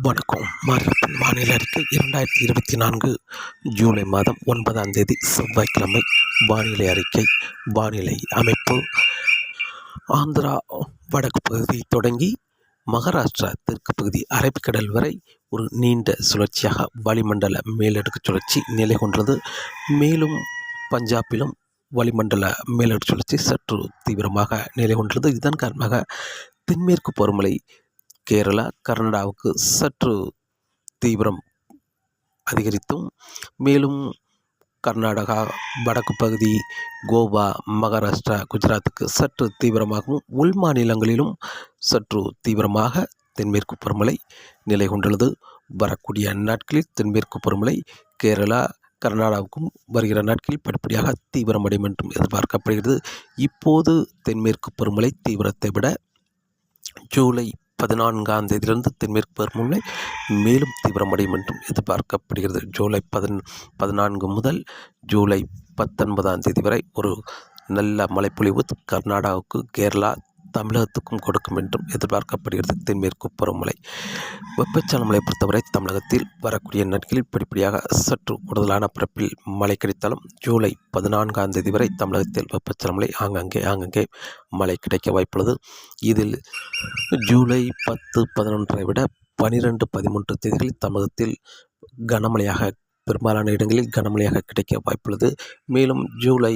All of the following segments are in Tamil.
வணக்கம். மாநிலத்தின் வானிலை அறிக்கை இரண்டாயிரத்தி இருபத்தி நான்கு ஜூலை மாதம் ஒன்பதாம் தேதி செவ்வாய்க்கிழமை வானிலை அறிக்கை. வானிலை அமைப்பு. ஆந்திரா வடக்கு பகுதி தொடங்கி மகாராஷ்டிரா தெற்கு பகுதி அரபிக்கடல் வரை ஒரு நீண்ட சுழற்சியாக வளிமண்டல மேலடுக்கு சுழற்சி நிலை கொண்டது. மேலும் பஞ்சாபிலும் வளிமண்டல மேலடுக்கு சுழற்சி சற்று தீவிரமாக நிலை கொண்டது. இதன் காரணமாக தென்மேற்கு பருவமழை கேரளா கர்நாடகாவுக்கு சற்று தீவிரம் அதிகரித்தும் மேலும் கர்நாடகா வடக்கு பகுதி கோவா மகாராஷ்டிரா குஜராத்துக்கு சற்று தீவிரமாகவும் உள் மாநிலங்களிலும் சற்று தீவிரமாக தென்மேற்கு பருவமழை நிலை கொண்டுள்ளது. வரக்கூடிய நாட்களில் தென்மேற்கு பருவமழை கேரளா கர்நாடகாவுக்கும் வருகிற நாட்களில் படிப்படியாக தீவிரமடையும் என்றும் எதிர்பார்க்கப்படுகிறது. இப்போது தென்மேற்கு பருவமழை தீவிரத்தை விட ஜூலை பதினான்காம் தேதியிலிருந்து தென்மேற்கு பருவமழை மேலும் தீவிரமடையும் என்றும் எதிர்பார்க்கப்படுகிறது. ஜூலை பதின் பதினான்கு முதல் ஜூலை பத்தொன்பதாம் தேதி வரை ஒரு நல்ல மழைப்பொழிவு கர்நாடகாவுக்கு கேரளா தமிழகத்துக்கும் கொடுக்கும் என்றும் எதிர்பார்க்கப்படுகிறது. தென்மேற்கு பருவமழை வெப்பச்சலமலை பொறுத்தவரை தமிழகத்தில் வரக்கூடிய நாட்களில் படிப்படியாக சற்று கூடுதலான பரப்பில் மழை கிடைத்தாலும் ஜூலை பதினான்காம் தேதி வரை தமிழகத்தில் வெப்பச்சலமலை ஆங்கங்கே ஆங்கங்கே மழை கிடைக்க வாய்ப்புள்ளது. இதில் ஜூலை பத்து பதினொன்றை விட பனிரெண்டு பதிமூன்று தேதிகளில் தமிழகத்தில் கனமழையாக பெரும்பாலான இடங்களில் கனமழையாக கிடைக்க வாய்ப்புள்ளது. மேலும் ஜூலை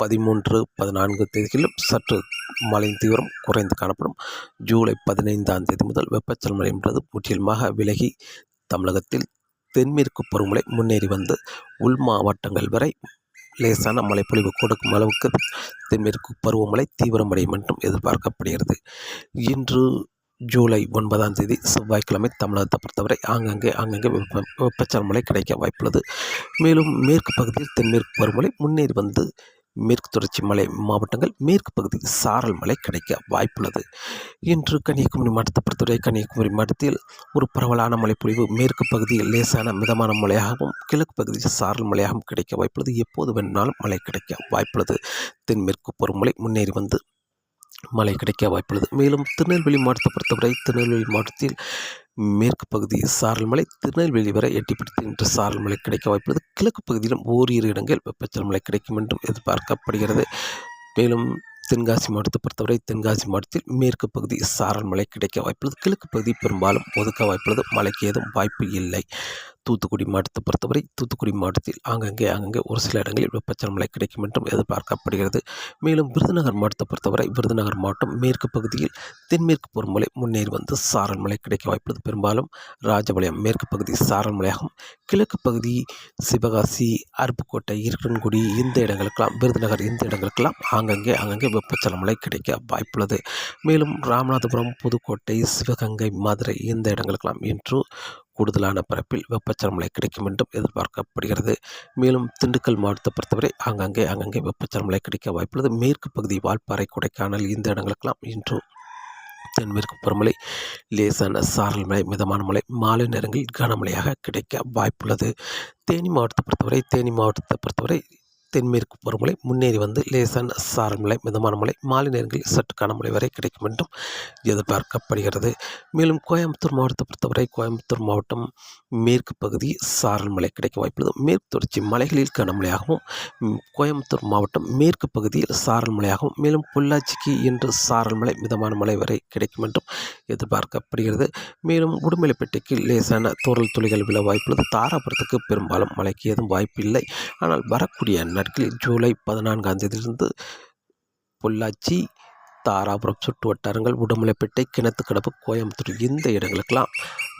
பதிமூன்று பதினான்கு தேதிகளிலும் சற்று மழையின் தீவிரம் குறைந்து காணப்படும். ஜூலை பதினைந்தாம் தேதி முதல் வெப்பச்சலமழை என்பது முற்றிலுமாக விலகி தமிழகத்தில் தென்மேற்கு பருவமழை முன்னேறி வந்து உள் மாவட்டங்கள் வரை லேசான மழைப்பொழிவு கொடுக்கும் அளவுக்கு தென்மேற்கு பருவமழை தீவிரமடையும் என்றும் எதிர்பார்க்கப்படுகிறது. இன்று ஜூலை ஒன்பதாம் தேதி செவ்வாய்க்கிழமை தமிழகத்தை பொறுத்தவரை ஆங்கங்கே ஆங்கங்கே வெப்ப வெப்பச்சல் மழை கிடைக்க வாய்ப்புள்ளது. மேலும் மேற்கு பகுதியில் தென்மேற்கு பருவமழை முன்னேறி வந்து மேற்கு தொடர்ச்சி மலை மாவட்டங்கள் மேற்கு பகுதி சாரல் மழை கிடைக்க வாய்ப்புள்ளது. இன்று கன்னியாகுமரி மாவட்டத்தை பொறுத்தவரை கன்னியாகுமரி மாவட்டத்தில் ஒரு பரவலான மழைப்பொழிவு மேற்கு பகுதியில் லேசான மிதமான மழையாகவும் கிழக்கு பகுதியில் சாரல் மழையாகவும் கிடைக்க வாய்ப்புள்ளது. எப்போது வேணுனாலும் மழை கிடைக்க வாய்ப்புள்ளது. தென்மேற்கு பருவமழை முன்னேறி வந்து மழை கிடைக்க வாய்ப்புள்ளது. மேலும் திருநெல்வேலி மாவட்டத்தை பொறுத்தவரை திருநெல்வேலி மாவட்டத்தில் மேற்கு பகுதி சாரல் மலை திருநெல்வேலி வரை எட்டிப்பிடித்து இன்று சாரல் மலை கிடைக்க வாய்ப்புள்ளது. கிழக்கு பகுதியிலும் ஓரிரு இடங்கள் வெப்பச்சல் மழை கிடைக்கும் என்றும் எதிர்பார்க்கப்படுகிறது. மேலும் தென்காசி மாவட்டத்தை பொறுத்தவரை தென்காசி மாவட்டத்தில் மேற்கு பகுதி சாரல் மழை கிடைக்க வாய்ப்புள்ளது. கிழக்கு பகுதி பெரும்பாலும் ஒதுக்க வாய்ப்புள்ளது. மழைக்கு ஏதும் வாய்ப்பு இல்லை. தூத்துக்குடி மாவட்டத்தை பொறுத்தவரை தூத்துக்குடி மாவட்டத்தில் ஆங்கங்கே அங்கங்கே ஒரு சில இடங்களில் வெப்பச்சலமலை கிடைக்கும் என்றும் எதிர்பார்க்கப்படுகிறது. மேலும் விருதுநகர் மாவட்டத்தை பொறுத்தவரை விருதுநகர் மாவட்டம் மேற்கு பகுதியில் தென்மேற்கு பருவமழை முன்னேறி வந்து சாரல் மழை கிடைக்க வாய்ப்புள்ளது. பெரும்பாலும் ராஜபாளையம் மேற்கு பகுதி சாரல் மழையாகும். கிழக்கு பகுதி சிவகாசி அருப்புக்கோட்டை இருக்கன்குடி இந்த இடங்களுக்கெல்லாம் விருதுநகர் இந்த இடங்களுக்கெல்லாம் ஆங்கங்கே அங்கங்கே வெப்பச்சல மழை கிடைக்க வாய்ப்புள்ளது. மேலும் ராமநாதபுரம் புதுக்கோட்டை சிவகங்கை மதுரை இந்த இடங்களுக்கெல்லாம் இன்று கூடுதலான பரப்பில் வெப்பச்சலமலை கிடைக்கும் என்றும் எதிர்பார்க்கப்படுகிறது. மேலும் திண்டுக்கல் மாவட்டத்தை பொறுத்தவரை ஆங்காங்கே ஆங்காங்கே வெப்பச்சலமலை கிடைக்க வாய்ப்புள்ளது. மேற்கு பகுதி வால்பாறை கொடைக்கானல் இந்த இடங்களுக்கெல்லாம் இன்றும் தென்மேற்கு பருவமழை லேசான சாரல் மழை மிதமான மழை மாலை நேரங்களில் கனமழையாக கிடைக்க வாய்ப்புள்ளது. தேனி மாவட்டத்தை பொறுத்தவரை தேனி மாவட்டத்தை பொறுத்தவரை தென்மேற்கு பருவமழை முன்னேறி வந்து லேசான சாரல் மழை மிதமான மழை மாலை நேரங்களில் சற்று கனமழை வரை கிடைக்கும் என்றும் எதிர்பார்க்கப்படுகிறது. மேலும் கோயம்புத்தூர் மாவட்டத்தை பொறுத்தவரை கோயம்புத்தூர் மாவட்டம் மேற்கு பகுதி சாரல் மழை கிடைக்க வாய்ப்புள்ளது. மேற்கு தொடர்ச்சி மலைகளில் கனமழையாகவும் கோயம்புத்தூர் மாவட்டம் மேற்கு பகுதியில் சாரல் மழையாகவும் மேலும் பொள்ளாச்சிக்கு இன்று சாரல் மழை மிதமான மழை வரை கிடைக்கும் என்றும் எதிர்பார்க்கப்படுகிறது. மேலும் உடுமலைப்பேட்டைக்கு லேசான தூரல் துளிகள் விழ வாய்ப்புள்ளது. தாராபுரத்துக்கு பெரும்பாலும் மழைக்கு ஏதும் வாய்ப்பு இல்லை ஆனால் வரக்கூடிய நாட்களில் ஜூலை பதினான்காம் தேதியிலிருந்து பொள்ளாச்சி தாராபுரம் சுற்று வட்டாரங்கள் உடுமலைப்பேட்டை கிணத்துக்கடப்பு கோயம்புத்தூர் இந்த இடங்களுக்கெல்லாம்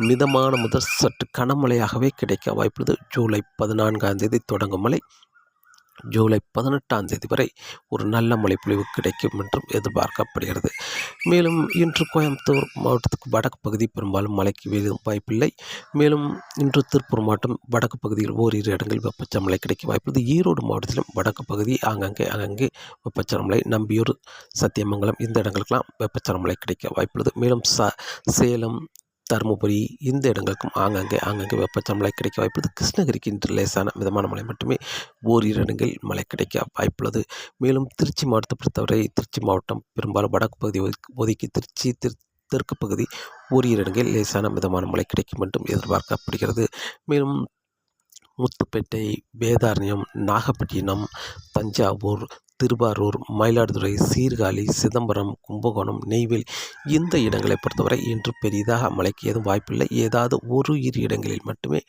மிதமான முதல் சற்று கனமழையாகவே கிடைக்க வாய்ப்புள்ளது. ஜூலை பதினான்காம் தேதி தொடங்கும் மழை ஜூலை பதினெட்டாம் தேதி வரை ஒரு நல்ல மழைப்பொழிவு கிடைக்கும் என்றும் எதிர்பார்க்கப்படுகிறது. மேலும் இன்று கோயம்புத்தூர் மாவட்டத்துக்கு வடக்கு பகுதி பெரும்பாலும் மழைக்கு ஏதும் வாய்ப்பில்லை. மேலும் இன்று திருப்பூர் மாவட்டம் வடக்கு பகுதியில் ஓரிரு இடங்களில் வெப்பச்ச மழை கிடைக்க வாய்ப்புள்ளது. ஈரோடு மாவட்டத்திலும் வடக்கு பகுதி ஆங்காங்கே ஆங்காங்கே வெப்பச்சரமலை நம்பியூர் சத்தியமங்கலம் இந்த இடங்களுக்கெல்லாம் வெப்பச்சரமலை கிடைக்க வாய்ப்புள்ளது. மேலும் ச சேலம் தருமபுரி இந்த இடங்களுக்கும் ஆங்காங்கே ஆங்காங்கே வெப்பச்சல மழை கிடைக்க வாய்ப்புள்ளது கிருஷ்ணகிரிக்கு இன்று லேசான மிதமான மழை மட்டுமே ஓரிரு இடங்களில் மழை கிடைக்க வாய்ப்புள்ளது மேலும் திருச்சி மாவட்டத்தை பொறுத்தவரை திருச்சி மாவட்டம் பெரும்பாலும் வடக்கு பகுதி ஒதுக்கி திருச்சி திரு தெற்கு பகுதி ஓரிரு இடங்களில் லேசான மிதமான மழை கிடைக்கும் என்றும் எதிர்பார்க்கப்படுகிறது. மேலும் முத்துப்பேட்டை வேதாரண்யம் நாகப்பட்டினம் தஞ்சாவூர் திருவாரூர் மயிலாடுதுறை சீர்காழி சிதம்பரம் கும்பகோணம் நெய்வேலி இந்த இடங்களை பொறுத்தவரை இன்று பெரிதாக மழைக்கு எதுவும் வாய்ப்பில்லை. ஏதாவது ஒரு இரு இடங்களில் மட்டுமே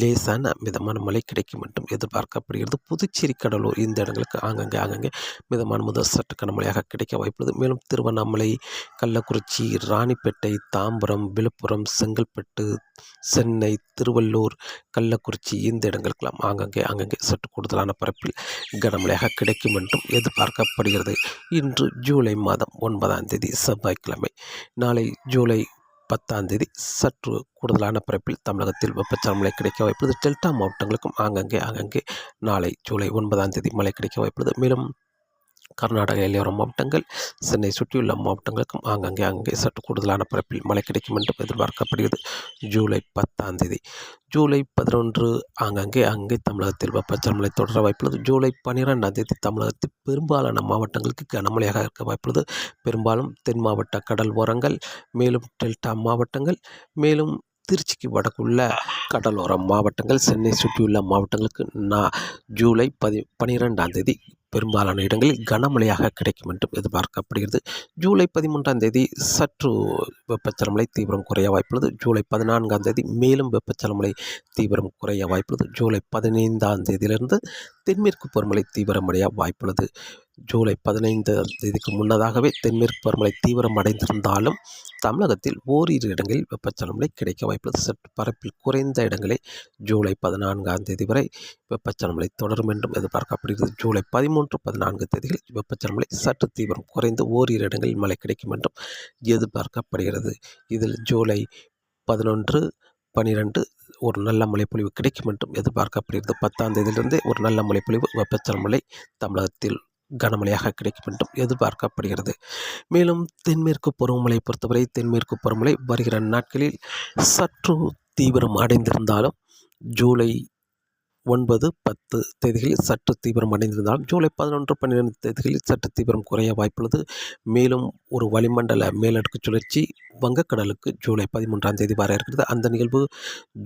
லேசான மிதமான மழை கிடைக்கும் என்றும் எதிர்பார்க்கப்படுகிறது. புதுச்சேரி கடலூர் இந்த இடங்களுக்கு ஆங்கங்கே ஆங்கங்கே மிதமான முதல் சற்று கனமழையாக கிடைக்க வாய்ப்புள்ளது. மேலும் திருவண்ணாமலை கள்ளக்குறிச்சி ராணிப்பேட்டை தாம்பரம் விழுப்புரம் செங்கல்பட்டு சென்னை திருவள்ளூர் கள்ளக்குறிச்சி இந்த இடங்களுக்கெல்லாம் ஆங்கங்கே ஆங்கங்கே சற்று கூடுதலான பரப்பில் கனமழையாக கிடைக்கும் என்றும் எதிர்பார்க்கப்படுகிறது. இன்று ஜூலை மாதம் ஒன்பதாம் தேதி செவ்வாய்க்கிழமை. நாளை ஜூலை பத்தாம் தேதி சற்று கூடுதலான பரப்பில் தமிழகத்தில் வெப்பச்சலம் மழை கிடைக்க வாய்ப்புள்ளது. டெல்டா மாவட்டங்களுக்கும் ஆங்கங்கே ஆங்கங்கே நாளை ஜூலை ஒன்பதாம் தேதி மழை கிடைக்க வாய்ப்புள்ளது. மேலும் கர்நாடக எல்லையோர மாவட்டங்கள் சென்னை சுற்றியுள்ள மாவட்டங்களுக்கும் ஆங்கங்கே அங்கே சற்று கூடுதலான பரப்பில் மழை கிடைக்கும் என்றும் எதிர்பார்க்கப்படுகிறது. ஜூலை பத்தாம் தேதி. ஜூலை பதினொன்று ஆங்கங்கே அங்கே தமிழகத்தில் வெப்பச்சல் மழை தொடர வாய்ப்புள்ளது. ஜூலை பன்னிரெண்டாம் தேதி தமிழகத்தில் பெரும்பாலான மாவட்டங்களுக்கு கனமழையாக இருக்க வாய்ப்புள்ளது. பெரும்பாலும் தென் மாவட்ட கடல் ஓரங்கள் மேலும் டெல்டா மாவட்டங்கள் மேலும் திருச்சிக்கு வடக்குள்ள கடலோர மாவட்டங்கள் சென்னை சுற்றியுள்ள மாவட்டங்களுக்கு நான் ஜூலை பதி பனிரெண்டாம் தேதி பெரும்பாலான இடங்களில் கனமழையாக கிடைக்கும் என்றும் எதிர்பார்க்கப்படுகிறது. ஜூலை பதிமூன்றாம் தேதி சற்று வெப்பச்சலமலை தீவிரம் குறைய வாய்ப்புள்ளது. ஜூலை பதினான்காம் தேதி மேலும் வெப்பச்சலமலை தீவிரம் குறைய வாய்ப்புள்ளது. ஜூலை பதினைந்தாம் தேதியிலிருந்து தென்மேற்கு பருவமழை தீவிரமடைய வாய்ப்புள்ளது. ஜூலை பதினைந்தாம் தேதிக்கு முன்னதாகவே தென்மேற்கு பருவமழை தீவிரம் அடைந்திருந்தாலும் தமிழகத்தில் ஓரிரு இடங்களில் வெப்பச்சலமலை கிடைக்க வாய்ப்புள்ளது சற்று பரப்பில் குறைந்த இடங்களே ஜூலை பதினான்காம் தேதி வரை வெப்பச்சலமலை தொடரும் என்றும் எதிர்பார்க்கப்படுகிறது. ஜூலை பதிமூன்று பதினான்கு தேதிகளில் வெப்பச்சலமலை சற்று தீவிரம் குறைந்து ஓரிரு இடங்களில் மழை கிடைக்கும் என்றும் எதிர்பார்க்கப்படுகிறது. இதில் ஜூலை பதினொன்று பனிரெண்டு ஒரு நல்ல மழைப்பொழிவு கிடைக்கும் என்றும் எதிர்பார்க்கப்படுகிறது. பத்தாம் தேதியிலிருந்தே ஒரு நல்ல மழைப்பொழிவு வெப்பச்சலமலை தமிழகத்தில் கனமழையாக கிடைக்கும் என்றும் எதிர்பார்க்கப்படுகிறது. மேலும் தென்மேற்கு பருவமழை பொறுத்தவரை தென்மேற்கு பருவமழை வருகிற நாட்களில் சற்று தீவிரம் அடைந்திருந்தாலும் ஜூலை ஒன்பது பத்து தேதிகளில் சற்று தீவிரம் அடைந்திருந்தாலும் ஜூலை பதினொன்று பன்னிரெண்டு தேதிகளில் சற்று தீவிரம் குறைய வாய்ப்புள்ளது. மேலும் ஒரு வளிமண்டல மேலடுக்கு சுழற்சி வங்கக்கடலுக்கு ஜூலை பதிமூன்றாம் தேதி வர இருக்கிறது. அந்த நிகழ்வு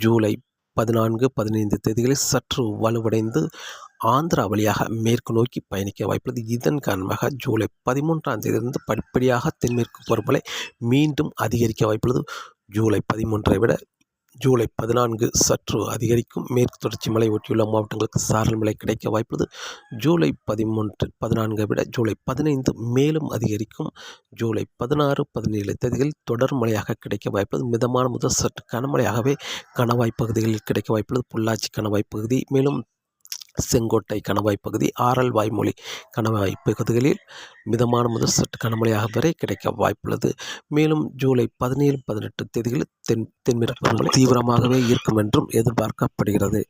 ஜூலை பதினான்கு பதினைந்து தேதிகளில் சற்று வலுவடைந்து ஆந்திரா வழியாக மேற்கு நோக்கி பயணிக்க வாய்ப்புள்ளது. இதன் காரணமாக ஜூலை பதிமூன்றாம் தேதியிலிருந்து படிப்படியாக தென்மேற்கு பருவமழை மீண்டும் அதிகரிக்க வாய்ப்புள்ளது. ஜூலை பதிமூன்றை விட ஜூலை பதினான்கு சற்று அதிகரிக்கும். மேற்கு தொடர்ச்சி மலை ஒட்டியுள்ள மாவட்டங்களுக்கு சாரல் மழை கிடைக்க வாய்ப்புள்ளது. ஜூலை பதிமூன்று பதினான்கை விட ஜூலை பதினைந்து மேலும் அதிகரிக்கும். ஜூலை பதினாறு பதினேழு தேதிகளில் தொடர் மழையாக கிடைக்க வாய்ப்புள்ளது. மிதமான முதல் சற்று கனமழையாகவே கணவாய் பகுதிகளில் கிடைக்க வாய்ப்புள்ளது. பொள்ளாச்சி கணவாய் பகுதி மேலும் செங்கோட்டை கணவாய் பகுதி ஆரல் வாய்மொழி கணவாய் பகுதிகளில் மிதமான முதல் சற்று கனமழையாக வரை கிடைக்க வாய்ப்புள்ளது. மேலும் ஜூலை பதினேழு பதினெட்டு தேதிகளில் தென் தென்மேற்கு தீவிரமாகவே இருக்கும் என்றும் எதிர்பார்க்கப்படுகிறது.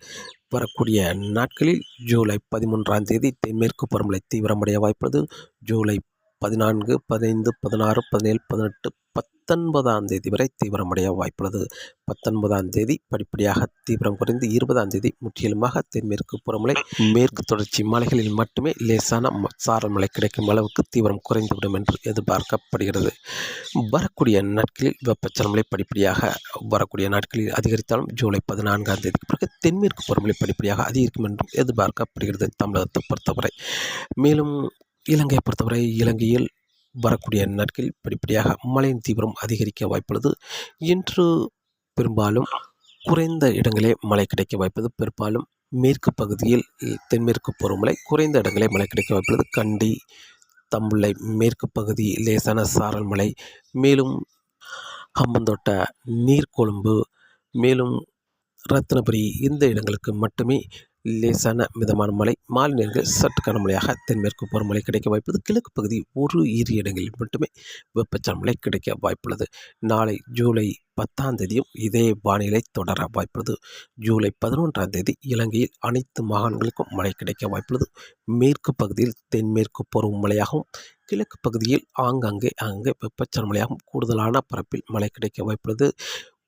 வரக்கூடிய நாட்களில் ஜூலை பதிமூன்றாம் தேதி தென்மேற்கு பருவமழை தீவிரமடைய வாய்ப்புள்ளது. ஜூலை பதினான்கு பதினைந்து பதினாறு பதினேழு பதினெட்டு பத்தொன்பதாம் தேதி வரை தீவிரமடைய வாய்ப்புள்ளது. பத்தொன்பதாம் தேதி படிப்படியாக தீவிரம் குறைந்து இருபதாம் தேதி முற்றிலுமாக தென்மேற்கு புறமலை மேற்கு தொடர்ச்சி மலைகளில் மட்டுமே லேசான சாரல் மழை கிடைக்கும் அளவுக்கு தீவிரம் குறைந்துவிடும் என்று எதிர்பார்க்கப்படுகிறது. வரக்கூடிய நாட்களில் வெப்பச்சலமலை படிப்படியாக வரக்கூடிய நாட்களில் அதிகரித்தாலும் ஜூலை பதினான்காம் தேதிக்கு பிறகு தென்மேற்கு புறமலை படிப்படியாக அதிகரிக்கும் என்றும் எதிர்பார்க்கப்படுகிறது தமிழகத்தை பொறுத்தவரை. மேலும் இலங்கையை பொறுத்தவரை இலங்கையில் வரக்கூடிய நாட்களில் படிப்படியாக மழையின் தீவிரம் அதிகரிக்க வாய்ப்புள்ளது. இன்று பெரும்பாலும் குறைந்த இடங்களே மழை கிடைக்க வாய்ப்பது பெரும்பாலும் மேற்கு பகுதியில் தென்மேற்கு பருவமழை குறைந்த இடங்களே மழை கிடைக்க வாய்ப்புள்ளது. கண்டி தம்புள்ளை மேற்கு பகுதி லேசான சாரல் மழை மேலும் ஹம்பந்தோட்ட நீர்கொழும்பு மேலும் ரத்னபுரி இந்த இடங்களுக்கு மட்டுமே லேசான மிதமான மழை மாலை நேரங்கள் சற்று கனமழையாக தென்மேற்கு பருவமழை கிடைக்க வாய்ப்புள்ளது. கிழக்கு பகுதி ஒரு இரு இடங்களில் மட்டுமே வெப்பச்சலமழை கிடைக்க வாய்ப்புள்ளது. நாளை ஜூலை பத்தாம் தேதியும் இதே வானிலை தொடர வாய்ப்புள்ளது. ஜூலை பதினொன்றாம் தேதி இலங்கையில் அனைத்து மாகாணங்களுக்கும் மழை கிடைக்க வாய்ப்புள்ளது. மேற்கு பகுதியில் தென்மேற்கு பருவமழையாகவும் கிழக்கு பகுதியில் ஆங்காங்கே அங்கே வெப்பச்சலன மழையாகவும் கூடுதலான பரப்பில் மழை கிடைக்க வாய்ப்புள்ளது.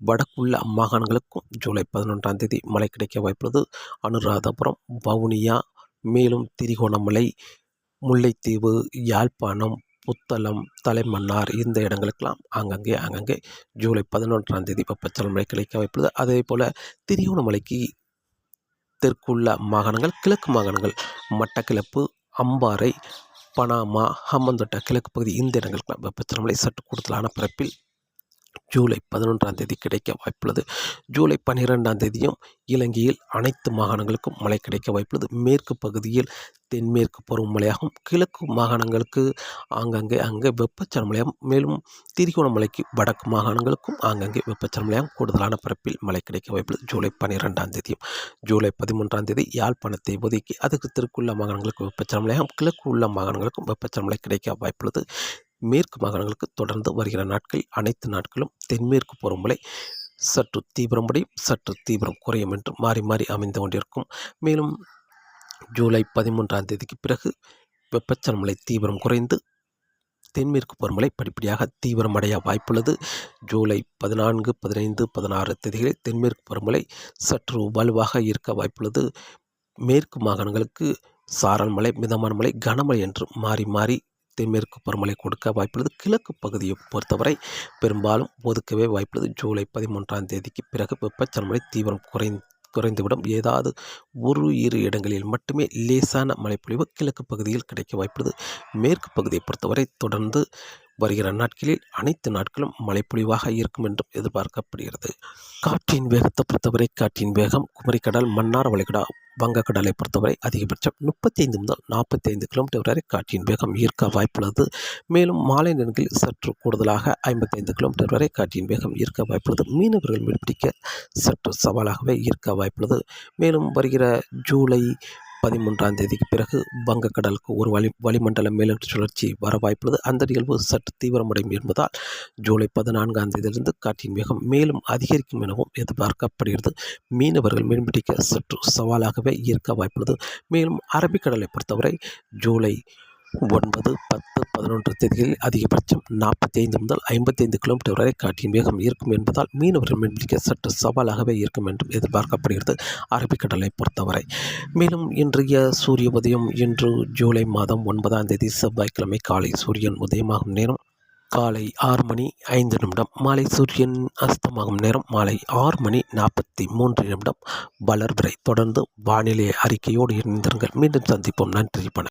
வடக்குள்ள மாகாணங்களுக்கும் ஜூலை பதினொன்றாம் தேதி மழை கிடைக்க வாய்ப்புள்ளது. அனுராதபுரம் வவுனியா மேலும் திரிகோணமலை முல்லைத்தீவு யாழ்ப்பாணம் புத்தளம் தலைமன்னார் இந்த இடங்களுக்கெல்லாம் அங்கங்கே அங்கங்கே ஜூலை பதினொன்றாம் தேதி வெப்பச்சலன மழை கிடைக்க வாய்ப்புள்ளது. அதே போல் திரிகோணமலைக்கு தெற்குள்ள மாகாணங்கள் கிழக்கு மாகாணங்கள் மட்டக்கிளப்பு அம்பாறை பனாமா ஹம்மந்தோட்டா கிழக்கு பகுதி இந்த இடங்களுக்கெல்லாம் வெப்பச்சலன மழை சற்று கூடுதலான பரப்பில் ஜூலை பதினொன்றாம் தேதி கிடைக்க வாய்ப்புள்ளது. ஜூலை பன்னிரெண்டாம் தேதியும் இலங்கையில் அனைத்து மாகாணங்களுக்கும் மழை கிடைக்க வாய்ப்புள்ளது. மேற்கு பகுதியில் தென்மேற்கு பருவமழையாகவும் கிழக்கு மாகாணங்களுக்கு ஆங்காங்கே அங்கே வெப்பச்சலமலையாகும் மேலும் திரிகோணமலைக்கு வடக்கு மாகாணங்களுக்கும் ஆங்காங்கே வெப்பச்சலமலையாகும் கூடுதலான பரப்பில் மழை கிடைக்க வாய்ப்புள்ளது. ஜூலை பன்னிரெண்டாம் தேதியும் ஜூலை பதிமூன்றாம் தேதி யாழ்ப்பாணத்தை ஒதுக்கி அதுக்கு தெற்குள்ள மாகாணங்களுக்கு வெப்பச்சலமலையாகும் கிழக்கு உள்ள மாகாணங்களுக்கும் வெப்பச்சரமலை கிடைக்க வாய்ப்புள்ளது. மேற்கு மாகாணங்களுக்கு தொடர்ந்து வருகிற நாட்கள் அனைத்து நாட்களும் தென்மேற்கு பருவமழை சற்று தீவிரமடையும் சற்று தீவிரம் குறையும் என்று மாறி மாறி அமைந்து கொண்டிருக்கும். மேலும் ஜூலை பதிமூன்றாம் தேதிக்கு பிறகு வெப்பச்சலமலை தீவிரம் குறைந்து தென்மேற்கு பருவமழை படிப்படியாக தீவிரமடைய வாய்ப்புள்ளது. ஜூலை பதினான்கு பதினைந்து பதினாறு தேதிகளில் தென்மேற்கு பருவமழை சற்று வலுவாக இருக்க வாய்ப்புள்ளது. மேற்கு மாகாணங்களுக்கு சாரல் மழை மிதமான மழை கனமழை என்று மாறி மாறி தென்மேற்கு பருமழை கொடுக்க வாய்ப்புள்ளது. கிழக்கு பகுதியை பொறுத்தவரை பெரும்பாலும் ஒதுக்கவே வாய்ப்புள்ளது. ஜூலை பதிமூன்றாம் தேதிக்கு பிறகு வெப்பச்சலமழை தீவிரம் குறை குறைந்துவிடும். ஏதாவது ஒரு இரு இடங்களில் மட்டுமே லேசான மழைப்பொழிவு கிழக்கு பகுதியில் கிடைக்க வாய்ப்புள்ளது. மேற்கு பகுதியை பொறுத்தவரை தொடர்ந்து வருகிற நாட்களில் அனைத்து நாட்களும் மழைப்பொழிவாக இருக்கும் என்றும் எதிர்பார்க்கப்படுகிறது. காற்றின் வேகத்தை பொறுத்தவரை காற்றின் வேகம் குமரிக்கடல் மன்னார் வளைகுடா வங்கக்கடலை பொறுத்தவரை அதிகபட்சம் முப்பத்தி ஐந்து முதல் நாற்பத்தி ஐந்து கிலோமீட்டர் வரை காற்றின் வேகம் ஈர்க்க வாய்ப்புள்ளது. மேலும் மாலை நேரங்களில் சற்று கூடுதலாக ஐம்பத்தைந்து கிலோமீட்டர் வரை காற்றின் வேகம் ஈர்க்க வாய்ப்புள்ளது. மீனவர்கள் மீன்பிடிக்க சற்று சவாலாகவே ஈர்க்க வாய்ப்புள்ளது. மேலும் வருகிற ஜூலை பதிமூன்றாம் தேதிக்கு பிறகு வங்கக்கடலுக்கு ஒரு வளி வளிமண்டல மேலடுக்கு சுழற்சி வர வாய்ப்புள்ளது. அந்த நிகழ்வு சற்று தீவிரமடையும் என்பதால் ஜூலை பதினான்காம் தேதியிலிருந்து காற்றின் வேகம் மேலும் அதிகரிக்கும் எனவும் எதிர்பார்க்கப்படுகிறது. மீனவர்கள் மீன்பிடிக்க சற்று சவாலாகவே இருக்க வாய்ப்புள்ளது. மேலும் அரபிக்கடலை பொறுத்தவரை ஜூலை ஒன்பது பத்து பதினொன்று தேதிகளில் அதிகபட்சம் நாற்பத்தி ஐந்து முதல் ஐம்பத்தி ஐந்து கிலோமீட்டர் வரை காற்றின் வேகம் இருக்கும் என்பதால் மீனவர்கள் மீன்பிடிக்க சற்று சவாலாகவே இருக்கும் என்றும் எதிர்பார்க்கப்படுகிறது அரபிக்கடலை பொறுத்தவரை. மேலும் இன்றைய சூரிய உதயம் இன்று ஜூலை மாதம் ஒன்பதாம் தேதி செவ்வாய்க்கிழமை காலை சூரியன் உதயமாகும் நேரம் காலை ஆறு மணி ஐந்து நிமிடம் மாலை சூரியன் அஸ்தமாகும் நேரம் மாலை ஆறு மணி நாற்பத்தி மூன்று நிமிடம். வளர்வரை தொடர்ந்து வானிலை அறிக்கையோடு இணைந்திருங்கள். மீண்டும் சந்திப்போம். நன்றி வணக்கம்.